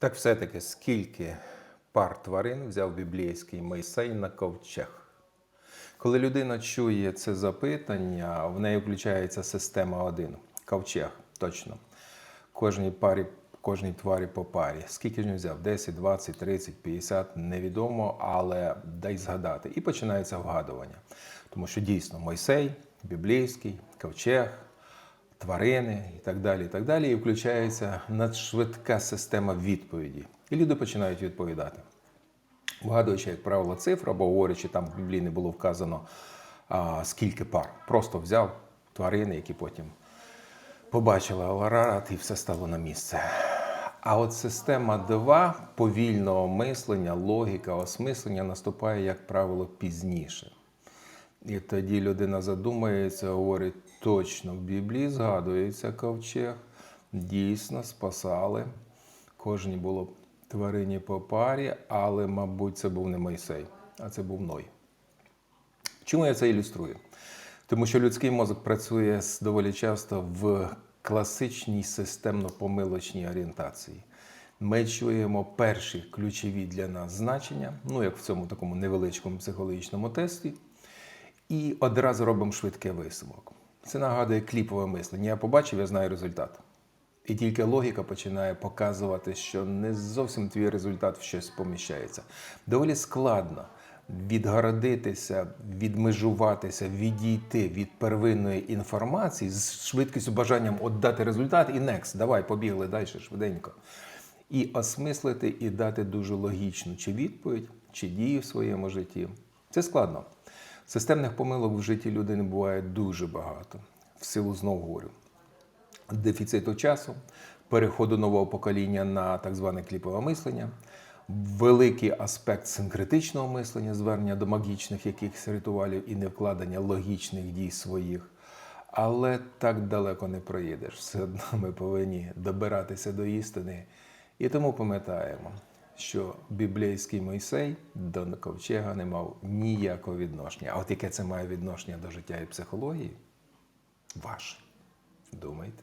Так все-таки скільки пар тварин взяв біблійський Мойсей на ковчег? Коли людина чує це запитання, в неї включається система 1. Ковчег, точно. Кожній парі, кожній тварі по парі. Скільки ж він взяв? 10, 20, 30, 50, невідомо, але дай згадати. І починається вгадування. Тому що дійсно Мойсей, біблійський, ковчег, тварини і так далі. І так далі. І включається надшвидка система відповіді. І люди починають відповідати. Вгадуючи, як правило, цифру, або говорячи, там в Біблії не було вказано а, скільки пар. Просто взяв тварини, які потім побачили Аларат, і все стало на місце. А от система 2 повільного мислення, логіка, осмислення наступає, як правило, пізніше. І тоді людина задумається, говорить, точно в Біблії згадується ковчег, дійсно спасали. Кожній було тварині по парі, але, мабуть, це був не Мойсей, а це був Ной. Чому я це ілюструю? Тому що людський мозок працює доволі часто в класичній системно-помилочній орієнтації. Ми чуємо перші ключові для нас значення, ну як в цьому такому невеличкому психологічному тесті, і одразу робимо швидкий висновок. Це нагадує кліпове мислення. Я побачив, я знаю результат. І тільки логіка починає показувати, що не зовсім твій результат в щось поміщається. Доволі складно відгородитися, відмежуватися, відійти від первинної інформації з швидкістю бажанням отдати результат і next, давай, побігли далі швиденько. І осмислити і дати дуже логічну чи відповідь, чи дію в своєму житті. Це складно. Системних помилок в житті людини буває дуже багато. В силу знову говорю дефіциту часу, переходу нового покоління на так зване кліпове мислення, великий аспект синкретичного мислення, звернення до магічних якихось ритуалів і невкладення логічних дій своїх. Але так далеко не проїдеш. Все одно ми повинні добиратися до істини. І тому пам'ятаємо, що біблійський Мойсей до ковчега не мав ніякого відношення. А от яке це має відношення до життя і психології? Ваше. Думайте.